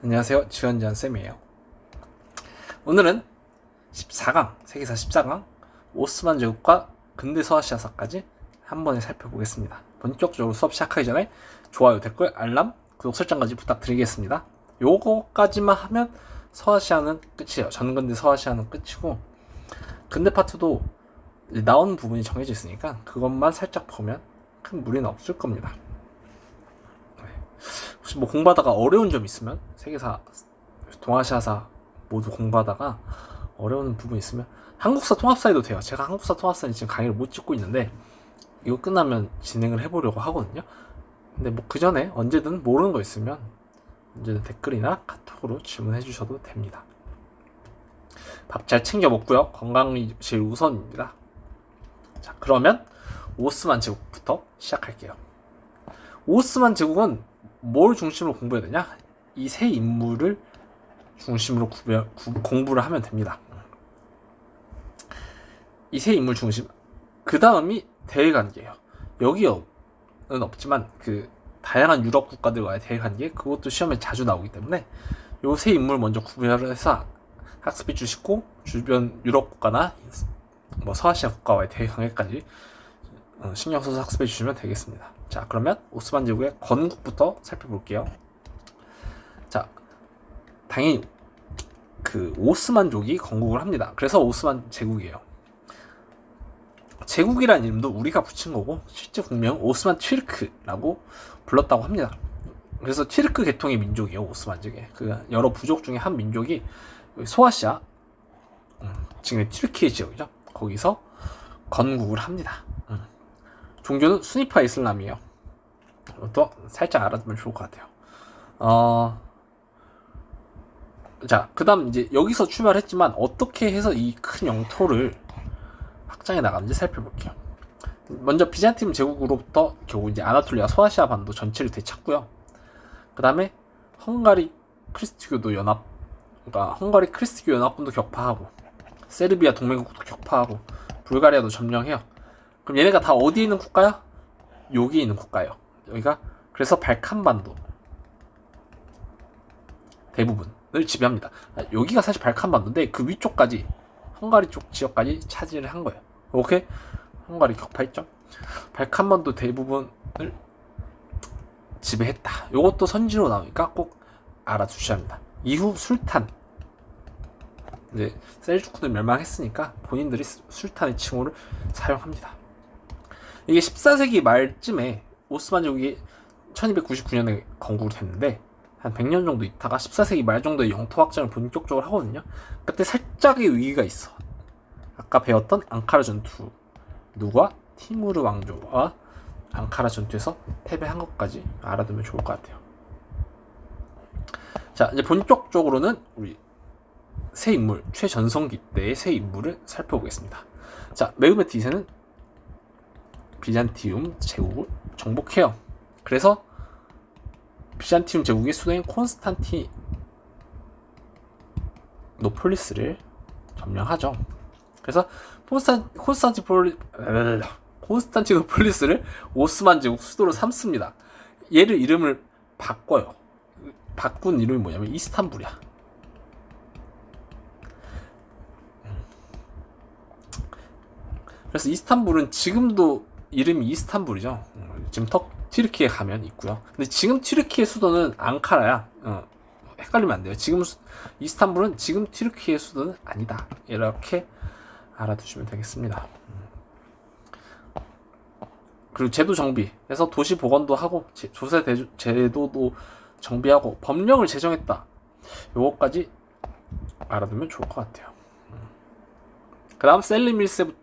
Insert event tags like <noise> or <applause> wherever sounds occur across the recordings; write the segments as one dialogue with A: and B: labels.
A: 안녕하세요. 지원지원 쌤이에요. 오늘은 14강, 세계사 14강, 오스만 제국과 근대 서아시아사까지 한 번에 살펴보겠습니다. 본격적으로 수업 시작하기 전에 좋아요, 댓글, 알람, 구독 설정까지 부탁드리겠습니다. 요거까지만 하면 서아시아는 끝이에요. 전근대 서아시아는 끝이고 근대 파트도 나오는 부분이 정해져 있으니까 그것만 살짝 보면 큰 무리는 없을 겁니다. 혹시 뭐 공부하다가 어려운 점 있으면 세계사, 동아시아사 모두 공부하다가 어려운 부분 있으면 한국사 통합사에도 돼요. 제가 한국사 통합사에 지금 강의를 못 찍고 있는데 이거 끝나면 진행을 해보려고 하거든요. 근데 뭐 그 전에 언제든 모르는 거 있으면 언제든 댓글이나 카톡으로 질문해 주셔도 됩니다. 밥 잘 챙겨 먹고요. 건강이 제일 우선입니다. 자, 그러면 오스만 제국부터 시작할게요. 오스만 제국은 뭘 중심으로 공부해야 되냐? 이 세 인물을 중심으로 구별, 구- 공부를 하면 됩니다. 이 세 인물 중심. 그 다음이 대외관계예요. 여기는 없지만 그 다양한 유럽 국가들과의 대외관계 그것도 시험에 자주 나오기 때문에 요 세 인물 먼저 구별을 해서 학습해 주시고 주변 유럽 국가나 뭐 서아시아 국가와의 대외관계까지 어, 신경 써서 학습해 주시면 되겠습니다. 자, 그러면 오스만 제국의 건국부터 살펴볼게요. 자, 당연히 그 오스만족이 건국을 합니다. 그래서 오스만 제국이에요. 제국이라는 이름도 우리가 붙인 거고 실제 국명 오스만 튀르크라고 불렀다고 합니다. 그래서 튀르크 계통의 민족이에요 오스만족에. 그 여러 부족 중에 한 민족이 소아시아 음, 지금 튀르키예 지역이죠. 거기서 건국을 합니다. 음. 종교는 수니파 이슬람이에요. 또 살짝 알아두면 좋을 것 같아요. 어, 자, 그 다음 이제 여기서 출발했지만 어떻게 해서 이 큰 영토를 확장해 나가는지 살펴볼게요. 먼저 비잔팀 제국으로부터 결국 이제 아나톨리아 소아시아 반도 전체를 되찾고요. 그 다음에 헝가리 크리스티교도 연합, 그러니까 헝가리 크리스티교 연합군도 격파하고 세르비아 동맹국도 격파하고 불가리아도 점령해요. 그럼 얘네가 다 어디에 있는 국가야? 여기 있는 국가예요. 여기가 그래서 발칸반도 대부분을 지배합니다. 아, 여기가 사실 발칸반도인데 그 위쪽까지 헝가리 쪽 지역까지 차지를 한 거예요. 오케이? 헝가리 격파했죠. 발칸반도 대부분을 지배했다. 요것도 선지로 나오니까 꼭 알아두셔야 합니다. 이후 술탄 이제 셀주크는 멸망했으니까 본인들이 수- 술탄의 칭호를 사용합니다. 이게 14세기 말쯤에 오스만 제국이 1299년에 건국을 했는데 한 100년 정도 있다가 14세기 말 정도에 영토 확장을 본격적으로 하거든요. 그때 살짝의 위기가 있어. 아까 배웠던 앙카라 전투 누가 티무르 왕조와 앙카라 전투에서 패배한 것까지 알아두면 좋을 것 같아요. 자 이제 본격적으로는 우리 새 인물 최전성기 때의 새 인물을 살펴보겠습니다. 자 메우메트 2세는 비잔티움 제국을 정복해요. 그래서 비잔티움 제국의 수도인 콘스탄티 노폴리스를 점령하죠. 그래서 콘스탄 콘스탄티폴리 콘스탄티노폴리스를 오스만 제국 수도로 삼습니다. 얘를 이름을 바꿔요. 바꾼 이름이 뭐냐면 이스탄불이야. 그래서 이스탄불은 지금도 이름이 이스탄불이죠. 음, 지금 턱 튀르키에 가면 있고요. 근데 지금 튀르키의 수도는 앙카라야. 어, 헷갈리면 안 돼요. 지금 수- 이스탄불은 지금 튀르키의 수도는 아니다. 이렇게 알아두시면 되겠습니다. 음. 그리고 제도 정비해서 도시 보건도 하고 제- 조세 제도도 정비하고 법령을 제정했다. 요거까지 알아두면 좋을 것 같아요. 그 다음 셀림 1세부터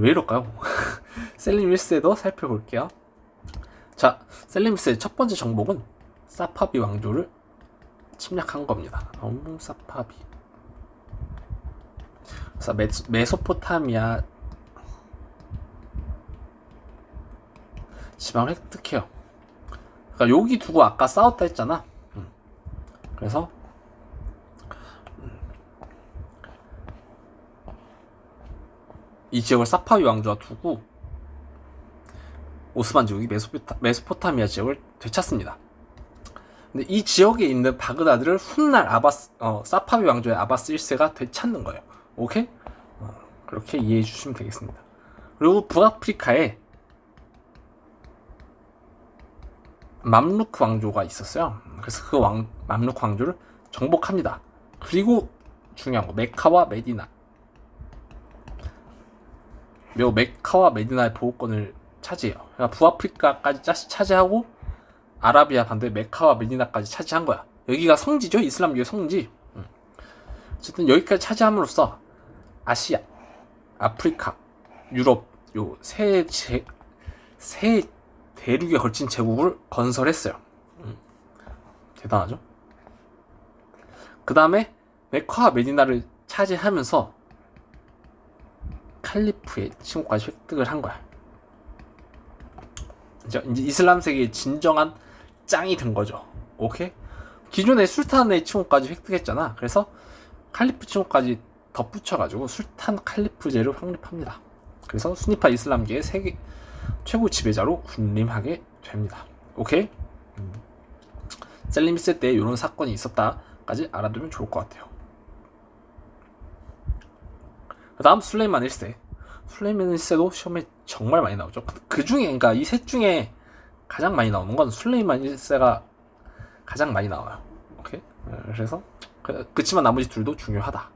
A: 왜 이럴까요? <laughs> 1세도 살펴볼게요. 자, 1세 첫 번째 정복은 사파비 왕조를 침략한 겁니다. 어무 사파비. 그래서 메소, 메소포타미아 지방을 획득해요. 그러니까 여기 두고 아까 싸웠다 했잖아. 음. 그래서 이 지역을 사파위 왕조와 두고 오스만 제국이 메소포타, 메소포타 미아 지역을 되찾습니다. 근데 이 지역에 있는 바그다드를 훗날 아바스 어, 사파비 왕조의 아바스 1세가 되찾는 거예요. 오케이? 어, 그렇게 이해해 주시면 되겠습니다. 그리고 북아프리카에 맘루크 왕조가 있었어요. 그래서 그 왕, 맘루크 왕조를 정복합니다. 그리고 중요한 거 메카와 메디나. 요 메카와 메디나의 보호권을 차지해요. 그러니까 북아프리카까지 짜- 차지하고 아라비아 반도의 메카와 메디나까지 차지한 거야. 여기가 성지죠, 이슬람교의 성지. 음. 어쨌든 여기까지 차지함으로써 아시아, 아프리카, 유럽 요세세 세 대륙에 걸친 제국을 건설했어요. 음. 대단하죠. 그 다음에 메카와 메디나를 차지하면서 칼리프의 칭호까지 획득을 한 거야. 이제 이슬람 세계의 진정한 짱이 된 거죠. 오케이? 기존의 술탄의 칭호까지 획득했잖아. 그래서 칼리프 칭호까지 덧붙여가지고 술탄 칼리프제를 확립합니다. 그래서 수니파 이슬람계의 세계 최고 지배자로 군림하게 됩니다. 오케이? 음. 셀림세 때 이런 사건이 있었다까지 알아두면 좋을 것 같아요. 그 다음 술레이만 1세. 술레이만 1세도 시험에 정말 많이 나오죠. 그 중에, 그러니까 이 셋 중에 가장 많이 나오는 건 술레이만 1세가 가장 많이 나와요. 오케이? 네, 그래서, 그, 그치만 나머지 둘도 중요하다.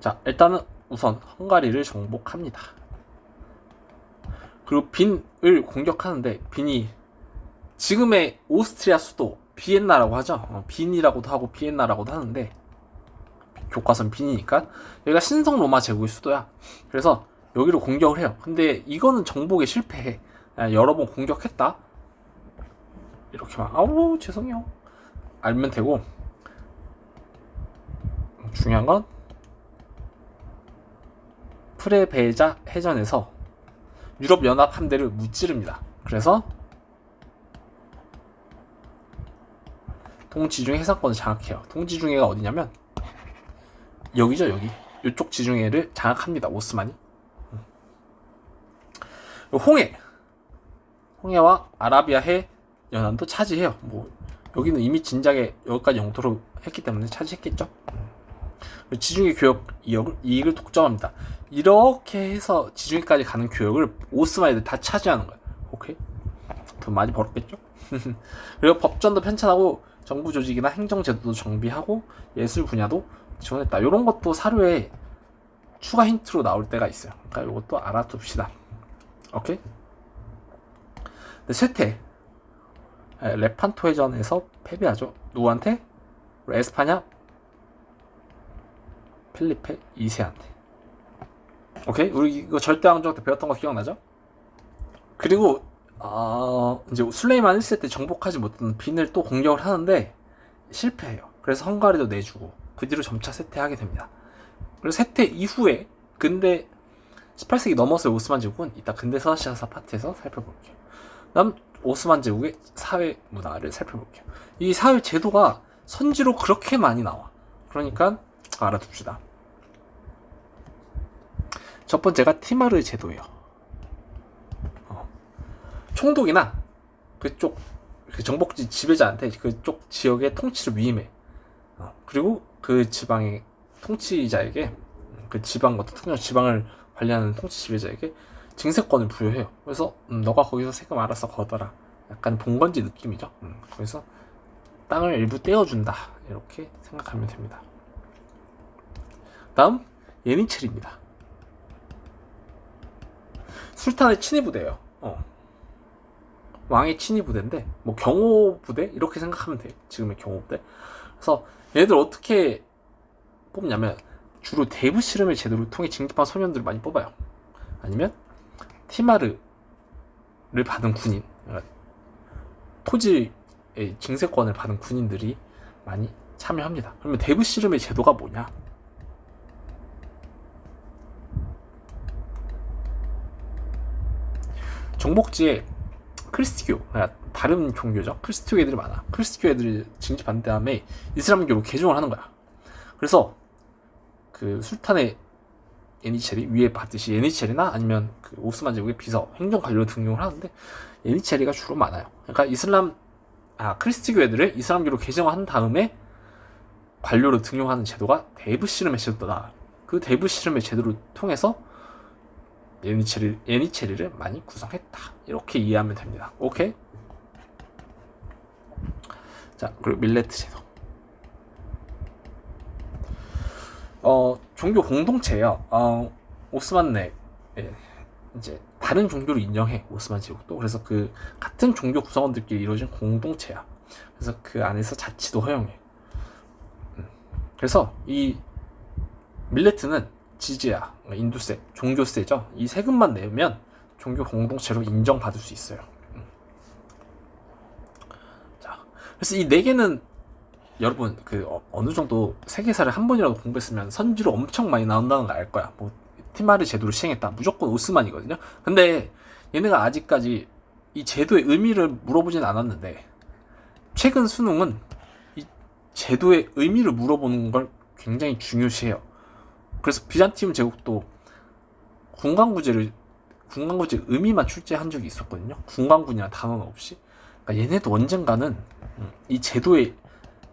A: 자, 일단은 우선 헝가리를 정복합니다. 그리고 빈을 공격하는데 빈이 지금의 오스트리아 수도 비엔나라고 하죠. 어, 빈이라고도 하고 비엔나라고도 하는데 교과선 빈이니까 여기가 신성 로마 제국의 수도야. 그래서 여기로 공격을 해요. 근데 이거는 정복에 실패해. 아, 여러 번 공격했다. 이렇게만 아우 죄송해요. 알면 되고 중요한 건 프레베자 해전에서 유럽 연합 함대를 무찌릅니다. 그래서 동지중해 해상권을 장악해요. 동지중해가 어디냐면 여기죠 여기. 이쪽 지중해를 장악합니다. 오스만이. 홍해. 홍해와 아라비아해 연안도 차지해요. 뭐 여기는 이미 진작에 여기까지 영토로 했기 때문에 차지했겠죠. 지중해 교역 이익을, 이익을 독점합니다. 이렇게 해서 지중해까지 가는 교역을 오스만이들 다 차지하는 거예요. 오케이? 돈 많이 벌었겠죠? <laughs> 그리고 법전도 편찬하고 정부 조직이나 행정 제도도 정비하고 예술 분야도 지원했다. 이런 것도 사료에 추가 힌트로 나올 때가 있어요. 그러니까 이것도 알아둡시다. 오케이? 근데 에, 레판토 회전에서 패배하죠. 누구한테? 에스파냐 필리페 2세한테. 오케이? 우리 이거 절대왕정 때 배웠던 거 기억나죠? 그리고 어, 이제 술레이만 1세 때 정복하지 못한 빈을 또 공격을 하는데 실패해요. 그래서 헝가리도 내주고 그 뒤로 점차 쇠퇴하게 됩니다. 그리고 쇠퇴 이후에 근대 18세기 넘어서의 오스만 제국은 이따 근대 서아시아사 파트에서 살펴볼게요. 다음 오스만 제국의 사회 문화를 살펴볼게요. 이 사회 제도가 선지로 그렇게 많이 나와. 그러니까 알아둡시다. 첫 번째가 티마르 제도예요. 어. 총독이나 그쪽 그 정복지 지배자한테 그쪽 지역의 통치를 위임해. 어. 그리고 그 지방의 통치자에게 그 지방과 특정 지방을 관리하는 통치 지배자에게 징세권을 부여해요. 그래서 음, 너가 거기서 세금 알아서 걷어라. 약간 봉건지 느낌이죠. 음, 그래서 땅을 일부 떼어준다. 이렇게 생각하면 됩니다. 다음 예니첼입니다. 술탄의 친위 부대예요. 어. 왕의 친위 부대인데 뭐 경호 부대 이렇게 생각하면 돼. 지금의 경호 부대. 그래서 얘들 어떻게 뽑냐면 주로 대부 실험의 제도를 통해 징집한 소년들을 많이 뽑아요. 아니면 티마르를 받은 군인, 그러니까 토지의 징세권을 받은 군인들이 많이 참여합니다. 그러면 대부 씨름의 제도가 뭐냐? 정복지에 크리스티교, 그러니까 다른 종교죠. 크리스티교 애들이 많아. 크리스티교 애들을 징집한 다음에 이슬람교로 개종을 하는 거야. 그래서 그 술탄의 예니체리 위에 봤듯이 예니체리나 아니면 그 오스만 제국의 비서 행정 관료로 등용을 하는데 예니체리가 주로 많아요. 그러니까 이슬람 아 크리스트 교회들을 이슬람교로 개정한 다음에 관료로 등용하는 제도가 데이브 시름의 제도다. 그 데이브 시름의 제도를 통해서 예니체리 예니체리를 많이 구성했다. 이렇게 이해하면 됩니다. 오케이? 자 그리고 밀레트 제도. 어 종교 공동체예요. 어 오스만네 예, 이제 다른 종교를 인정해 오스만 제국도 그래서 그 같은 종교 구성원들끼리 이루어진 공동체야. 그래서 그 안에서 자치도 허용해. 음. 그래서 이 밀레트는 지지야, 인두세, 종교세죠. 이 세금만 내면 종교 공동체로 인정받을 수 있어요. 음. 자, 그래서 이 네 개는 여러분 그 어, 느 정도 세계사를 한 번이라도 공부했으면 선지로 엄청 많이 나온다는 거알 거야. 뭐 티마르 제도를 시행했다. 무조건 오스만이거든요. 근데 얘네가 아직까지 이 제도의 의미를 물어보진 않았는데 최근 수능은 이 제도의 의미를 물어보는 걸 굉장히 중요시해요. 그래서 비잔티움 제국도 군강구제를 군강구제 의미만 출제한 적이 있었거든요. 군강군이라는 단어는 없이. 그러니까 얘네도 언젠가는 이 제도의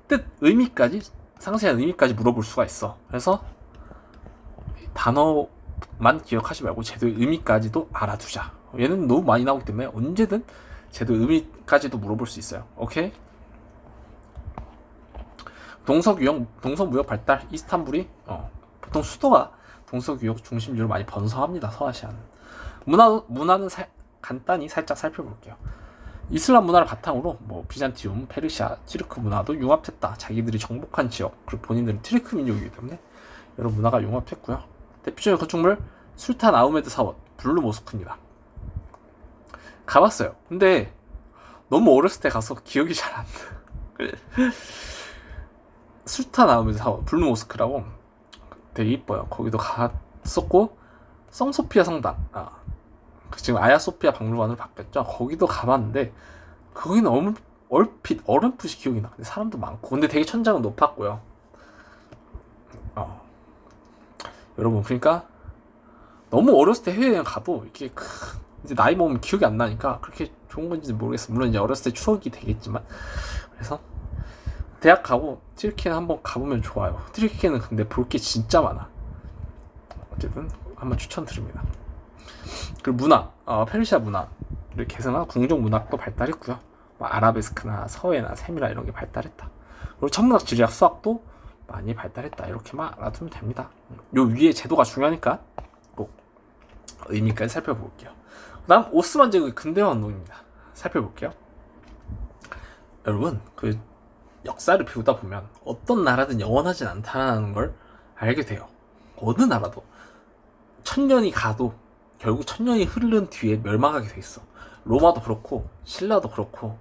A: 뜻, 의미까지 상세한 의미까지 물어볼 수가 있어. 그래서 단어만 기억하지 말고 제도의 의미까지도 알아두자. 얘는 너무 많이 나오기 때문에 언제든 제도의 의미까지도 물어볼 수 있어요. 오케이? 동서유역, 동서무역 발달, 이스탄불이 어, 보통 수도가 동서유역 중심지로 많이 번성합니다. 서아시아는. 문화 문화는 살, 간단히 살짝 살펴볼게요. 이슬람 문화를 바탕으로 뭐 비잔티움, 페르시아, 티르크 문화도 융합했다. 자기들이 정복한 지역 그리고 본인들은 티르크 민족이기 때문에 여러 문화가 융합했고요. 대표적인 건축물 술탄 아우메드 사원 블루 모스크입니다. 가봤어요. 근데 너무 어렸을 때 가서 기억이 잘 안 나. <laughs> 술탄 아우메드 사원 블루 모스크라고 되게 이뻐요. 거기도 갔었고 성소피아 성당 아, 지금 아야소피아 박물관으로 바뀌었죠. 거기도 가봤는데 거기는 얼, 얼핏 어렴풋이 기억이 나. 근데 사람도 많고 근데 되게 천장은 높았고요. 어. 여러분 그러니까 너무 어렸을 때 해외여행 가도 이렇게 크, 이제 나이 먹으면 기억이 안 나니까 그렇게 좋은 건지 모르겠어. 물론 이제 어렸을 때 추억이 되겠지만 그래서 대학 가고 트리키는 한번 가보면 좋아요. 트리키는 근데 볼 게 진짜 많아. 어쨌든 한번 추천드립니다. 그리고 문화, 어, 페르시아 문화를 개성한 궁정 문학도 발달했고요. 뭐 아라베스크나 서예나 세미나 이런 게 발달했다. 그리고 천문학, 지리학, 수학도 많이 발달했다. 이렇게만 알아두면 됩니다. 요 위에 제도가 중요하니까 꼭 의미까지 살펴볼게요. 그다음 오스만 제국의 근대화 운동입니다. 살펴볼게요. 여러분 그 역사를 배우다 보면 어떤 나라든 영원하진 않다는 걸 알게 돼요. 어느 나라도 천년이 가도 결국 천년이 흐른 뒤에 멸망하게 돼 있어. 로마도 그렇고 신라도 그렇고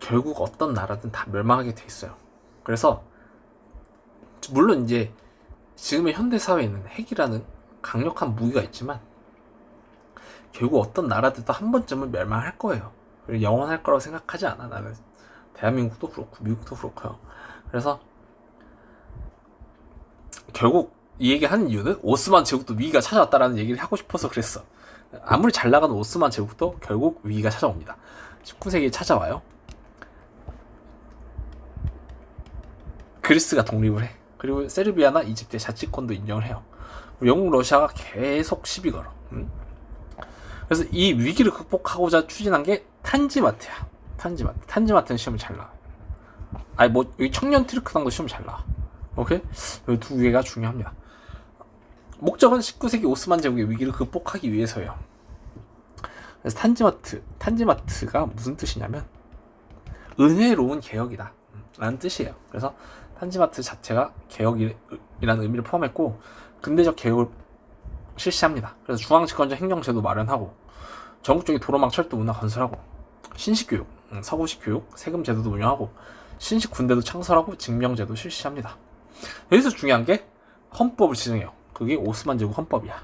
A: 결국 어떤 나라든 다 멸망하게 돼 있어요. 그래서 물론 이제 지금의 현대 사회에는 핵이라는 강력한 무기가 있지만 결국 어떤 나라들도 한 번쯤은 멸망할 거예요. 영원할 거라고 생각하지 않아 나는 대한민국도 그렇고 미국도 그렇고요. 그래서 결국 이 얘기 하는 이유는 오스만 제국도 위기가 찾아왔다라는 얘기를 하고 싶어서 그랬어. 아무리 잘 나가는 오스만 제국도 결국 위기가 찾아옵니다. 19세기에 찾아와요. 그리스가 독립을 해. 그리고 세르비아나 이집트의 자치권도 인정을 해요. 영국, 러시아가 계속 시비 걸어. 음? 그래서 이 위기를 극복하고자 추진한 게 탄지마트야. 탄지마트. 탄지마트는 시험을 잘 나와. 아니 뭐 여기 청년 트리크단도 시험 잘 나와. 오케이? 이 두 개가 중요합니다. 목적은 19세기 오스만 제국의 위기를 극복하기 위해서예요. 그래서 탄지마트, 탄지마트가 무슨 뜻이냐면 은혜로운 개혁이다 라는 뜻이에요. 그래서 탄지마트 자체가 개혁이라는 의미를 포함했고 근대적 개혁을 실시합니다. 그래서 중앙집권적 행정제도 마련하고 전국적인 도로망 철도 문화 건설하고 신식교육, 음, 서구식 교육, 세금 제도도 운영하고 신식 군대도 창설하고 징명제도 실시합니다. 여기서 중요한 게 헌법을 지정해요. 그게 오스만 제국 헌법이야.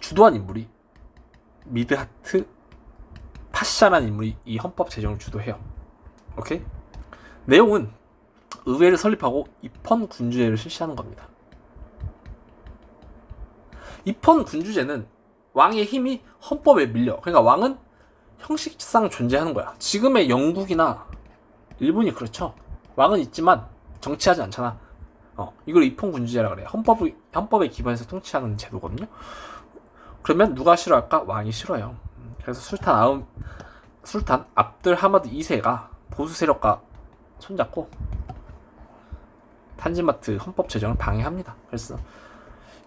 A: 주도한 인물이 미드하트 파샤라는 인물이 이 헌법 제정을 주도해요. 오케이? 내용은 의회를 설립하고 입헌 군주제를 실시하는 겁니다. 입헌 군주제는 왕의 힘이 헌법에 밀려. 그러니까 왕은 형식상 존재하는 거야. 지금의 영국이나 일본이 그렇죠. 왕은 있지만 정치하지 않잖아. 어, 이걸 입헌군주제라 그래. 헌법 헌법에 기반해서 통치하는 제도거든요. 그러면 누가 싫어할까? 왕이 싫어요. 그래서 술탄 아움 술탄 압들 하마드 2세가 보수 세력과 손잡고 탄지마트 헌법 제정을 방해합니다. 그래서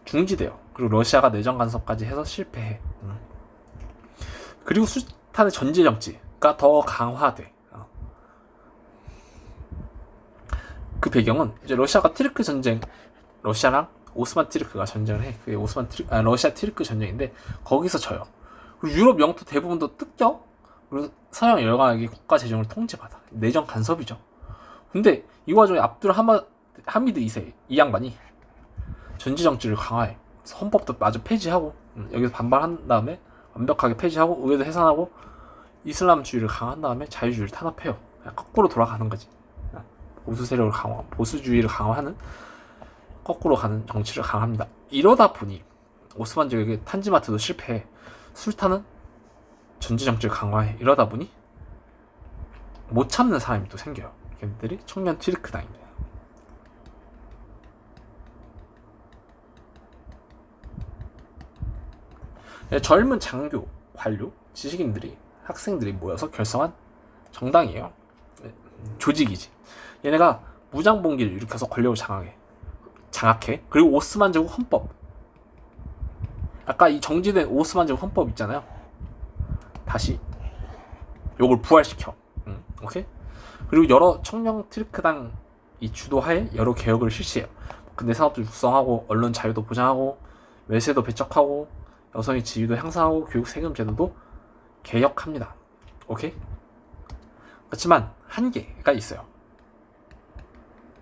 A: 중지돼요. 그리고 러시아가 내정 간섭까지 해서 실패해. 음. 그리고 술 탄의 전제 정치가 더 강화돼. 어. 그 배경은 이제 러시아가 티르크 전쟁, 러시아랑 오스만 티르크가 전쟁을 해. 그게 오스만 티르, 아, 러시아 티르크 전쟁인데 거기서 져요. 그리고 유럽 영토 대부분도 뜯겨. 그리고 서양 열강에게 국가 재정을 통제받아. 내정 간섭이죠. 근데 이 와중에 압둘 하마, 하미드 2세 이 양반이 전지 정치를 강화해. 헌법도 마저 폐지하고 음, 여기서 반발한 다음에 완벽하게 폐지하고 의회도 해산하고 이슬람주의를 강화한 다음에 자유주의를 탄압해요. 거꾸로 돌아가는 거지. 보수 세력을 강화, 보수주의를 강화하는 거꾸로 가는 정치를 강합니다. 이러다 보니 오스만 제국의 탄지마트도 실패해. 술탄은 전지 정치를 강화해. 이러다 보니 못 참는 사람이 또 생겨요. 걔들이 청년 튀르크당입니다. 젊은 장교, 관료, 지식인들이 학생들이 모여서 결성한 정당이에요. 네, 조직이지. 얘네가 무장봉기를 일으켜서 권력을 장악해. 장악해. 그리고 오스만 제국 헌법. 아까 이 정지된 오스만 제국 헌법 있잖아요. 다시 요걸 부활시켜. 음, 오케이? 그리고 여러 청년 트리크당 이 주도하에 여러 개혁을 실시해요. 근대 산업도 육성하고 언론 자유도 보장하고 외세도 배척하고 여성의 지위도 향상하고 교육 세금 제도도 개혁합니다. 오케이? 그렇지만 한계가 있어요.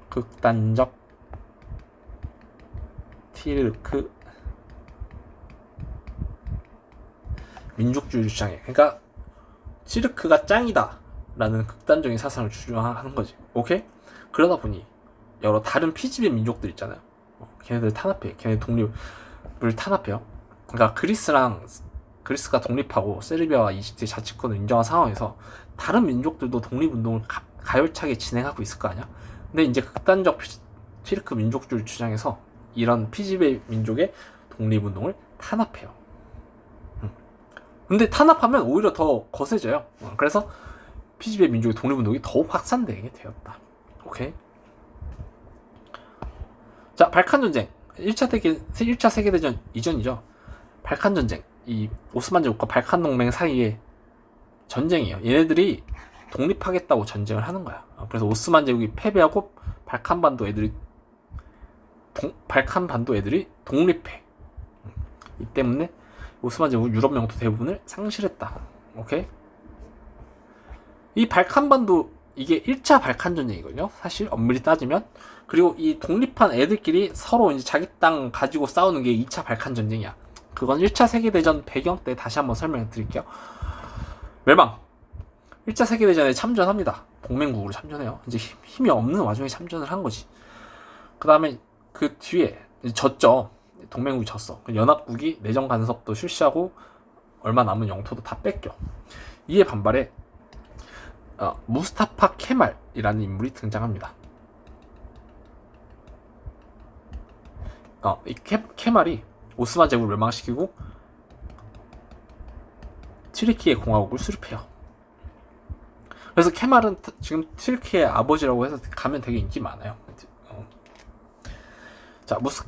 A: 극단적 티르크 민족주의를 주장해. 그러니까 티르크가 짱이다 라는 극단적인 사상을 주장하는 거지. 오케이? 그러다 보니 여러 다른 피지배 민족들 있잖아요. 어, 걔네들 탄압해. 걔네 독립을 탄압해요. 그러니까 그리스랑 그리스가 독립하고 세르비아와 이집트의 자치권을 인정한 상황에서 다른 민족들도 독립운동을 가, 가열차게 진행하고 있을 거 아니야? 근데 이제 극단적 튀르크 민족주의를 주장해서 이런 피지배 민족의 독립운동을 탄압해요. 음. 근데 탄압하면 오히려 더 거세져요. 어, 그래서 피지배 민족의 독립운동이 더욱 확산되게 되었다. 오케이. 자, 발칸 전쟁. 1차 세계 1차 세계 대전 이전이죠. 발칸 전쟁. 이 오스만 제국과 발칸 동맹 사이에 전쟁이에요. 얘네들이 독립하겠다고 전쟁을 하는 거야. 어, 그래서 오스만 제국이 패배하고 발칸 반도 애들이 동, 발칸 반도 애들이 독립해. 이 때문에 오스만 제국 유럽 영토 대부분을 상실했다. 오케이? 이 발칸 반도 이게 1차 발칸 전쟁이거든요. 사실 엄밀히 따지면 그리고 이 독립한 애들끼리 서로 이제 자기 땅 가지고 싸우는 게 2차 발칸 전쟁이야. 그건 1차 세계대전 배경 때 다시 한번 설명해 드릴게요. 멸망. 1차 세계대전에 참전합니다. 동맹국으로 참전해요. 이제 힘이 없는 와중에 참전을 한 거지. 그 다음에 그 뒤에 졌죠. 동맹국이 졌어. 연합국이 내정 간섭도 실시하고 얼마 남은 영토도 다 뺏겨. 이에 반발해 어, 무스타파 케말이라는 인물이 등장합니다. 어, 이 케, 케말이 오스만 제국을 멸망시키고 튀르키의 공화국을 수립해요. 그래서 케말은 지금 튀르키의 아버지라고 해서 가면 되게 인기 많아요. 어. 자, 무스,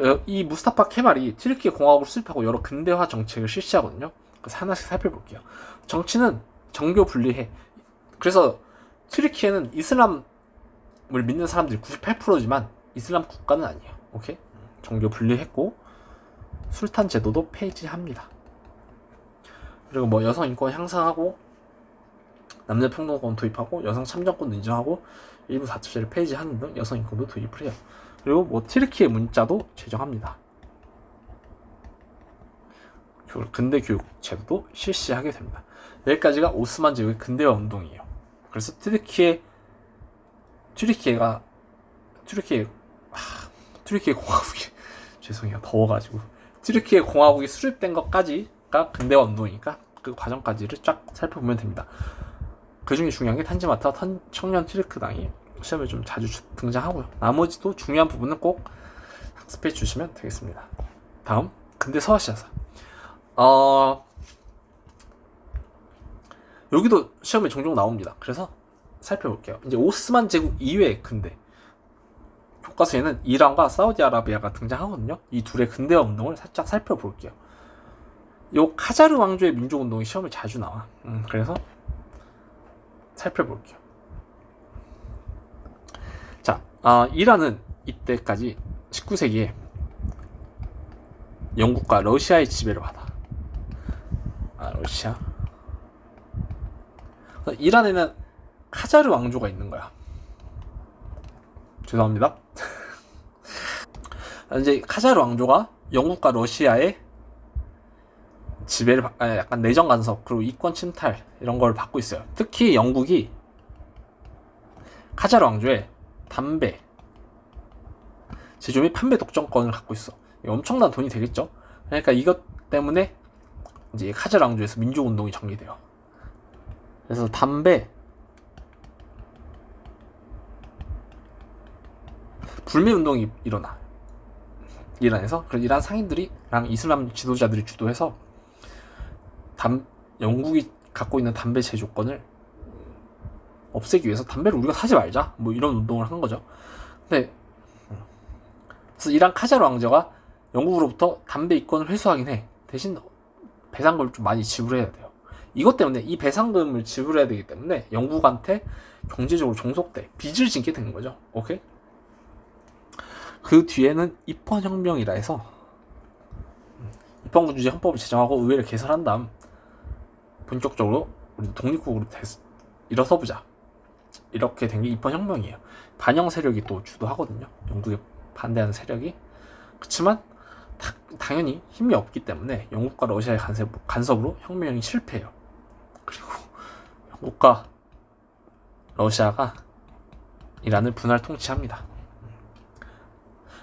A: 어, 이 무스타파 케말이 튀르키의 공화국을 수립하고 여러 근대화 정책을 실시하거든요. 그래서 하나씩 살펴볼게요. 정치는 정교 분리해. 그래서 튀르키에는 이슬람을 믿는 사람들이 98%지만 이슬람 국가는 아니에요. 오케이? 정교 분리했고 술탄 제도도 폐지합니다. 그리고 뭐 여성 인권 향상하고 남녀 평등권 도입하고 여성 참정권도 인정하고 일부 사투제를 폐지하는 등 여성 인권도 도입을 해요. 그리고 뭐 튀르키의 문자도 제정합니다. 근대 교육 제도도 실시하게 됩니다. 여기까지가 오스만 제국의 근대화 운동이에요. 그래서 튀르키의 튀르키예가 튀르키예 하, 튀르키예 공화국이 <laughs> 죄송해요 더워가지고 튀르키예 공화국이 수립된 것까지가 근대화 운동이니까 그 과정까지를 쫙 살펴보면 됩니다. 그 중에 중요한 게 탄지마타 턴- 청년 튀르크당이 시험에 좀 자주 주- 등장하고요. 나머지도 중요한 부분은 꼭 학습해 주시면 되겠습니다. 다음 근대 서아시아사. 어 여기도 시험에 종종 나옵니다. 그래서 살펴볼게요. 이제 오스만 제국 이외의 근대 교과서에는 이란과 사우디아라비아가 등장하거든요. 이 둘의 근대화 운동을 살짝 살펴볼게요. 요 카자르 왕조의 민족 운동이 시험에 자주 나와. 음, 그래서 살펴볼게요. 자, 아, 이란은 이때까지 19세기에 영국과 러시아의 지배를 받아. 아, 러시아. 이란에는 카자르 왕조가 있는 거야. 죄송합니다. 이제 카자르 왕조가 영국과 러시아의 지배를 받- 아, 약간 내정 간섭 그리고 이권 침탈 이런 걸 받고 있어요. 특히 영국이 카자르 왕조의 담배 제조 및 판매 독점권을 갖고 있어. 엄청난 돈이 되겠죠. 그러니까 이것 때문에 이제 카자르 왕조에서 민족 운동이 전개돼요. 그래서 담배 불매 운동이 일어나. 이란에서 그 이란 상인들이랑 이슬람 지도자들이 주도해서 담 영국이 갖고 있는 담배 제조권을 없애기 위해서 담배를 우리가 사지 말자 뭐 이런 운동을 한 거죠. 근데 그래서 이란 카자르 왕조가 영국으로부터 담배 이권을 회수하긴 해. 대신 배상금을 좀 많이 지불해야 돼요. 이것 때문에 이 배상금을 지불해야 되기 때문에 영국한테 경제적으로 종속돼 빚을 짓게 되는 거죠. 오케이? 그 뒤에는 입헌혁명이라 해서 입헌군주제 헌법을 제정하고 의회를 개설한 다음 본격적으로 우리 독립국으로 des- 일어서 보자. 이렇게 된 게 입헌혁명이에요. 반영 세력이 또 주도하거든요. 영국에 반대하는 세력이. 그렇지만 다- 당연히 힘이 없기 때문에 영국과 러시아의 간섭, 간섭으로 혁명이 실패해요. 그리고 영국과 러시아가 이란을 분할 통치합니다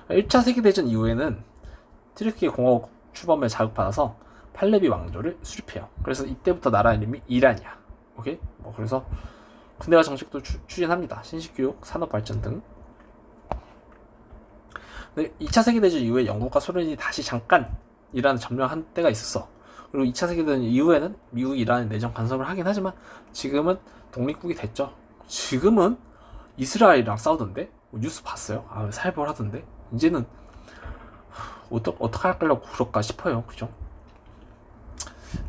A: 1차 세계대전 이후에는 트르키예 공화국 출범에 자극받아서 팔레비 왕조를 수립해요. 그래서 이때부터 나라 이름이 이란이야. 오케이? 뭐 그래서 군대화 정책도 추, 추진합니다. 신식교육, 산업발전 등. 근데 2차 세계대전 이후에 영국과 소련이 다시 잠깐 이란을 점령한 때가 있었어. 그리고 2차 세계대전 이후에는 미국이 이란에 내정 간섭을 하긴 하지만 지금은 독립국이 됐죠. 지금은 이스라엘이랑 싸우던데 뭐 뉴스 봤어요. 아 살벌하던데 이제는 어떡 어떻게 할까려고 그럴까 싶어요. 그죠?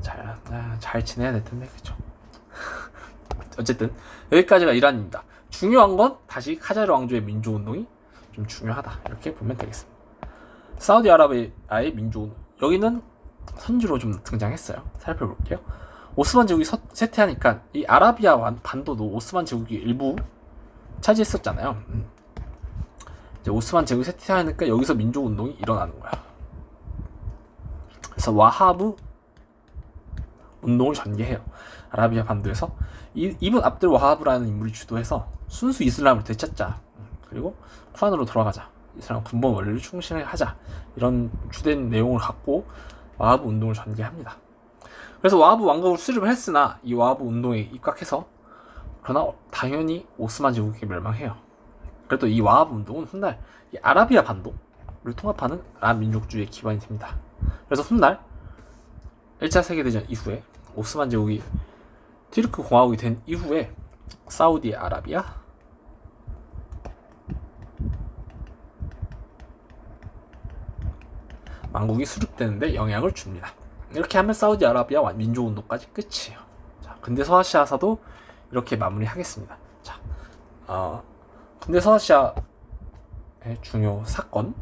A: 잘, 아, 잘 지내야 될 텐데, 그죠? <laughs> 어쨌든, 여기까지가 이란입니다. 중요한 건 다시 카자르 왕조의 민주운동이 좀 중요하다. 이렇게 보면 되겠습니다. 사우디아라비아의 민주운동. 여기는 선주로 좀 등장했어요. 살펴볼게요. 오스만 제국이 서, 쇠퇴하니까 이 아라비아 완- 반도도 오스만 제국이 일부 차지했었잖아요. 음. 오스만 제국이 쇠퇴하니까 여기서 민족운동이 일어나는 거야. 그래서 와하브 운동을 전개해요. 아라비아 반도에서 이, 이분 압들 와하브라는 인물이 주도해서 순수 이슬람을 되찾자. 음, 그리고 쿠란으로 돌아가자. 이슬람 근본 원리를 충실하자. 이런 주된 내용을 갖고 와하브 운동을 전개합니다. 그래서 와하브 왕국을 수립을 했으나 이 와하브 운동에 입각해서 그러나 당연히 오스만 제국이 멸망해요. 그래도 이 와하브 운동은 훗날 이 아라비아 반도를 통합하는 아랍 민족주의의 기반이 됩니다. 그래서 훗날 1차 세계대전 이후에 오스만 제국이 튀르크 공화국이 된 이후에 사우디 아라비아 왕국이 수립되는데 영향을 줍니다. 이렇게 하면 사우디 아라비아 민족 운동까지 끝이에요. 자, 근대 서아시아사도 이렇게 마무리하겠습니다. 자, 어, 근대 서아시아의 중요 사건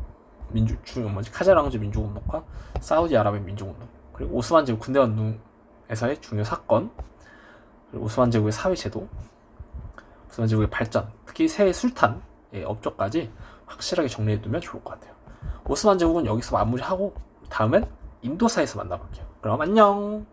A: 민주 중요 뭐지 왕조 민족 운동과 사우디 아라비아 민족 운동 그리고 오스만 제국 근대 운동에서의 중요 사건 그리고 오스만 제국의 사회 제도 오스만 제국의 발전 특히 새 술탄의 업적까지 확실하게 정리해 두면 좋을 것 같아요. 오스만 제국은 여기서 마무리하고 다음엔 인도사에서 만나볼게요. 그럼 안녕.